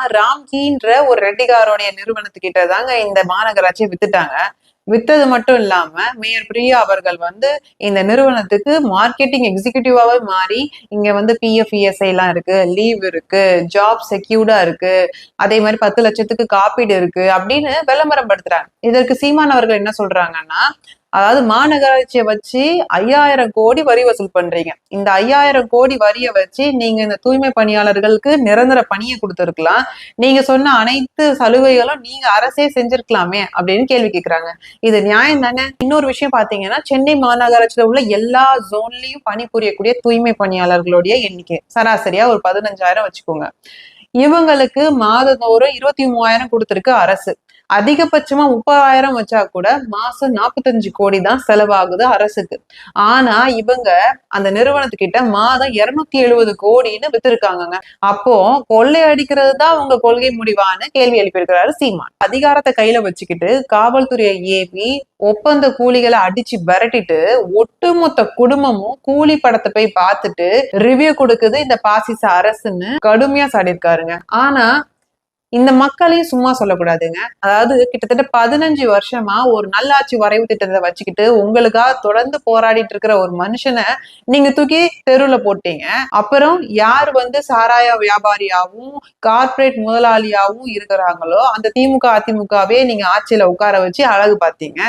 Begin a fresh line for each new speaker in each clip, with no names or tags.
ராம்கின்ற ஒரு ரெட்டிகாரோடைய நிறுவனத்துக்கிட்ட தாங்க இந்த மாநகராட்சியை வித்துட்டாங்க. வித்தது மட்டும் இல்லாம மேயர் பிரியா அவர்கள் வந்து இந்த நிறுவனத்துக்கு மார்க்கெட்டிங் எக்ஸிகியூட்டிவாவே மாறி இங்க வந்து பிஎஃப் இஎஸ்ஐ எல்லாம் இருக்கு லீவ் இருக்கு ஜாப் செக்யூர்டா இருக்கு அதே மாதிரி பத்து லட்சத்துக்கு காப்பீடு இருக்கு அப்படின்னு விளம்பரம் படுத்துறாங்க இதற்கு சீமான் அவர்கள் என்ன சொல்றாங்கன்னா அதாவது மாநகராட்சியை வச்சு ஐயாயிரம் கோடி வரி வசூல் பண்றீங்க. இந்த ஐயாயிரம் கோடி வரியை வச்சு நீங்க இந்த தூய்மை பணியாளர்களுக்கு நிரந்தர பணியை கொடுத்துருக்கலாம். நீங்க சொன்ன அனைத்து சலுகைகளும் நீங்க அரசே செஞ்சிருக்கலாமே அப்படின்னு கேள்வி கேட்கிறாங்க இது நியாயம் தானே? இன்னொரு விஷயம் பாத்தீங்கன்னா சென்னை மாநகராட்சியில உள்ள எல்லா ஜோன்லயும் பணிபுரியக்கூடிய தூய்மை பணியாளர்களுடைய எண்ணிக்கை. சராசரியா ஒரு பதினஞ்சாயிரம் வச்சுக்கோங்க. இவங்களுக்கு மாதந்தோறும் இருபத்தி மூவாயிரம் கொடுத்திருக்கு அரசு. அதிகபட்சமா முப்பதாயிரம் வச்சா கூட மாசம் நாற்பத்தஞ்சு கோடி தான் செலவாகுது அரசுக்கு. ஆனா இவங்க அந்த நிறுவனத்துக்கிட்ட மாதம் இருநூத்தி எழுபது கோடின்னு வித்திருக்காங்கங்க. அப்போ கொள்ளை அடிக்கிறது தான் உங்க கொள்கை முடிவான்னு கேள்வி எழுப்பியிருக்கிறாரு சீமான். அதிகாரத்தை கையில வச்சுக்கிட்டு காவல்துறையை ஏவி ஒப்பந்த கூலிகளை அடிச்சு விரட்டிட்டு ஒட்டுமொத்த குடும்பமும் கூலி படத்தை போய் பார்த்துட்டு ரிவ்யூ கொடுக்குது இந்த பாசிச அரசுன்னு கடுமையா சாடியிருக்காருங்க. ஆனா இந்த மக்களையும் சும்மா சொல்லக்கூடாதுங்க. அதாவது கிட்டத்தட்ட பதினஞ்சு வருஷமா ஒரு நல்லாட்சி வரைவு திட்டத்தை வச்சுக்கிட்டு உங்களுக்காக தொடர்ந்து போராடிட்டு இருக்கிற ஒரு மனுஷனை நீங்க தூக்கி தெருவில் போட்டீங்க. அப்புறம் யார் வந்து சாராய வியாபாரியாகவும் கார்ப்பரேட் முதலாளியாகவும் இருக்கிறாங்களோ அந்த திமுக அதிமுகவே நீங்க ஆட்சியில உட்கார வச்சு அழகு பார்த்தீங்க.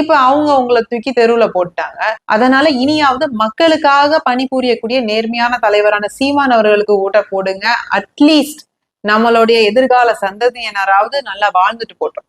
இப்ப அவங்க உங்களை தூக்கி தெருவில் போட்டாங்க. அதனால இனியாவது மக்களுக்காக பணிபுரியக்கூடிய நேர்மையான தலைவரான சீமான் அவர்களுக்கு ஓட்ட போடுங்க. அட்லீஸ்ட் நம்மளுடைய எதிர்கால சந்ததியினராவது நல்லா வாழ்ந்துட்டு போட்டோம்